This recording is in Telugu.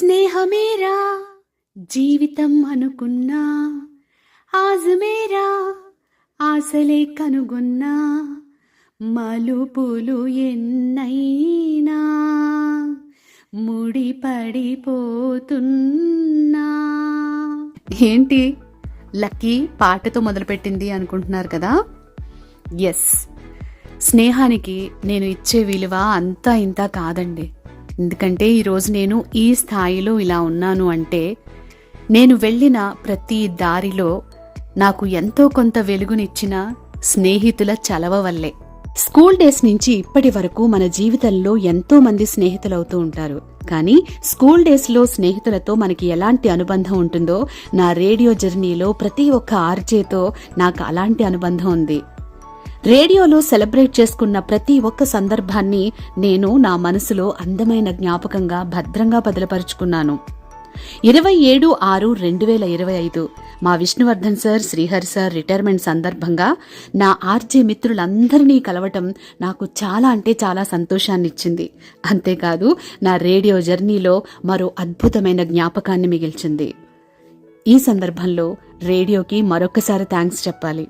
స్నేహమేరా? జీవితం అనుకున్నా? ఆజమేరా ఆశలే కనుగొన్నా? మలుపులు ఎన్నైనా? ముడిపడిపోతున్నా ఏంటి? లక్కీ పాటతో మొదలుపెట్టింది అనుకుంటున్నారు కదా? ఎస్ స్నేహానికి నేను ఇచ్చే విలువ అంతా ఇంత కాదండి. ఎందుకంటే ఈరోజు నేను ఈ స్థాయిలో ఇలా ఉన్నాను అంటే నేను వెళ్ళిన ప్రతి దారిలో నాకు ఎంతో కొంత వెలుగునిచ్చిన స్నేహితుల చలవ వల్లే. స్కూల్ డేస్ నుంచి ఇప్పటి వరకు మన జీవితంలో ఎంతో మంది స్నేహితులవుతూ ఉంటారు. కానీ స్కూల్ డేస్లో స్నేహితులతో మనకి ఎలాంటి అనుబంధం ఉంటుందో నా రేడియో జర్నీలో ప్రతి ఒక్క ఆర్జేతో నాకు అలాంటి అనుబంధం ఉంది. రేడియోలో సెలబ్రేట్ చేసుకున్న ప్రతి ఒక్క సందర్భాన్ని నేను నా మనసులో అందమైన జ్ఞాపకంగా భద్రంగా బదలపరుచుకున్నాను. ఇరవై ఏడు ఆరు రెండు వేల ఇరవై ఐదు మా Vishnuvardhan sir Srihari sir retirement సందర్భంగా నా ఆర్జే మిత్రులందరినీ కలవటం నాకు చాలా అంటే చాలా సంతోషాన్నిచ్చింది. అంతేకాదు నా రేడియో జర్నీలో మరో అద్భుతమైన జ్ఞాపకాన్ని మిగిల్చింది. ఈ సందర్భంలో రేడియోకి మరొకసారి థ్యాంక్స్ చెప్పాలి.